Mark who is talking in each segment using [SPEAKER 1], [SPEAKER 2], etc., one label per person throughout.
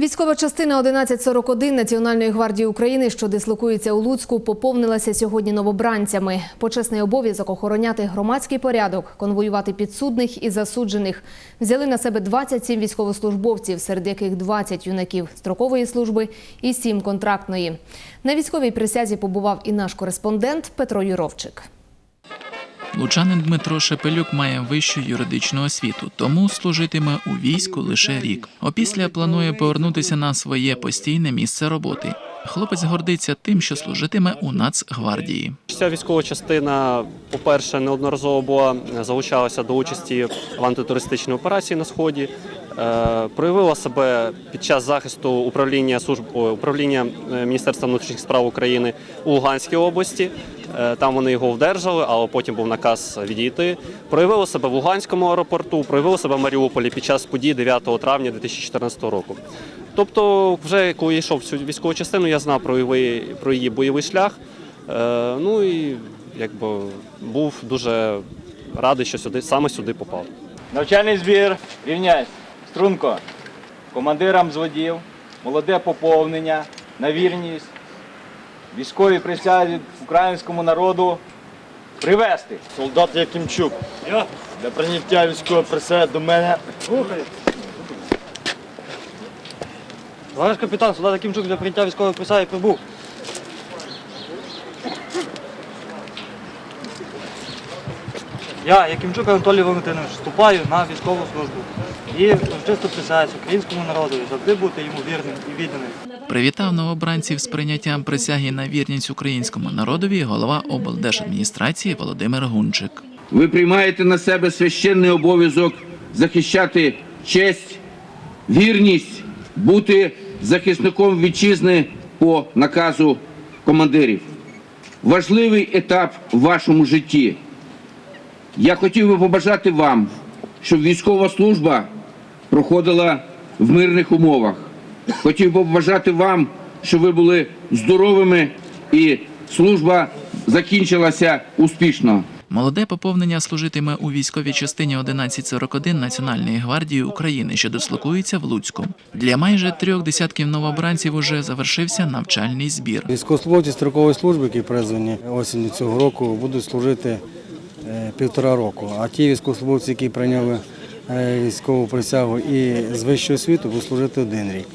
[SPEAKER 1] Військова частина 1141 Національної гвардії України, що дислокується у Луцьку, поповнилася сьогодні новобранцями. Почесний обов'язок охороняти громадський порядок, конвоювати підсудних і засуджених. Взяли на себе 27 військовослужбовців, серед яких 20 юнаків строкової служби і 7 контрактної. На військовій присязі побував і наш кореспондент Петро Юровчик.
[SPEAKER 2] Лучанин Дмитро Шепелюк має вищу юридичну освіту, тому служитиме у війську лише рік. Опісля планує повернутися на своє постійне місце роботи. Хлопець гордиться тим, що служитиме у Нацгвардії.
[SPEAKER 3] Ця військова частина, по-перше, неодноразово була залучалася до участі в антитуристичній операції на сході. Е, проявила себе під час захисту управління служб управління е, Міністерства внутрішніх справ України у Луганській області. Е, Там вони його вдержали, але потім був наказ відійти. Проявило себе в Луганському аеропорту, проявило себе в Маріуполі під час подій 9 травня 2014 року. Тобто, вже коли я йшов в цю військову частину, я знав про її, про її бойовий шлях. Ну і якби був дуже радий, що сюди саме сюди попав.
[SPEAKER 4] Навчальний збір, рівняйсь, струнко, командирам зводів, молоде поповнення, на вірність, військові присязі українському народу привести.
[SPEAKER 5] Солдат Якимчук. Для прийняття військової присяги до мене.
[SPEAKER 6] Товариш капітан, солдат Якимчук для прийняття військової присяги прибув. Я, Якимчук Анатолій Валентинович, вступаю на військову службу і чисто присягаюсь українському народу і завжди бути йому вірним і відданим.
[SPEAKER 2] Привітав новобранців з прийняттям присяги на вірність українському народові голова облдержадміністрації Володимир Гунчик.
[SPEAKER 7] Ви приймаєте на себе священний обов'язок захищати честь, вірність, бути захисником вітчизни по наказу командирів. Важливий етап в вашому житті. Я хотів би побажати вам, щоб військова служба проходила в мирних умовах. Хотів би побажати вам, щоб ви були здоровими і служба закінчилася успішно.
[SPEAKER 2] Молоде поповнення служитиме у військовій частині 1141 Національної гвардії України, що дислокується в Луцьку. Для майже трьох десятків новобранців уже завершився навчальний збір.
[SPEAKER 6] Військовослужбовці строкової служби, які призвані осінню цього року, будуть служити е, півтора року. А ті військовослужбовці, які прийняли військову присягу і з вищої освіти, будуть служити один рік.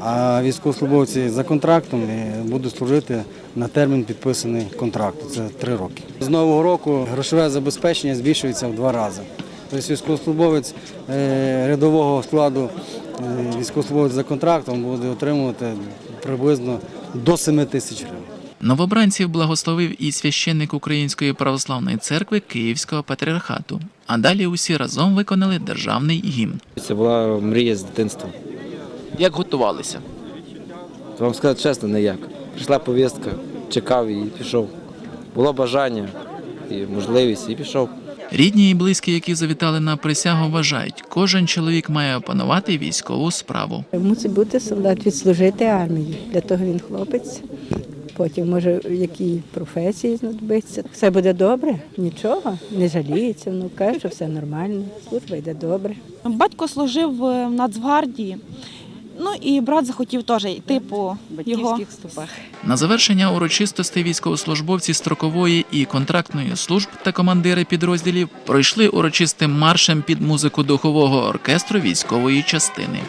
[SPEAKER 6] А військовослужбовці за контрактом е, будуть служити на термін підписаний контракту. Це три роки. З нового року грошове забезпечення збільшується в два рази. Тобто військовослужбовець е, рядового складу, е, військовослужбовець за контрактом буде отримувати приблизно до 7 тисяч гривень.
[SPEAKER 2] Новобранців благословив і священник Української православної церкви Київського патріархату. А далі усі разом виконали державний гімн.
[SPEAKER 8] Це була мрія з дитинства.
[SPEAKER 2] Як готувалися?
[SPEAKER 8] Вам сказати чесно, ніяк. Прийшла повістка, чекав і пішов. Було бажання і можливість, і пішов.
[SPEAKER 2] Рідні і близькі, які завітали на присягу, вважають, кожен чоловік має опанувати військову справу.
[SPEAKER 9] Мусить бути солдат відслужити армію. Для того він хлопець. Потім може в якій професії знадобиться. Все буде добре, нічого, не жаліється. Ну каже, що все нормально, служба йде добре.
[SPEAKER 10] Батько служив в Нацгвардії. Ну і брат захотів теж йти по його
[SPEAKER 9] стопах.
[SPEAKER 2] На завершення урочистостей військовослужбовці строкової і контрактної служб та командири підрозділів пройшли урочистим маршем під музику духового оркестру військової частини.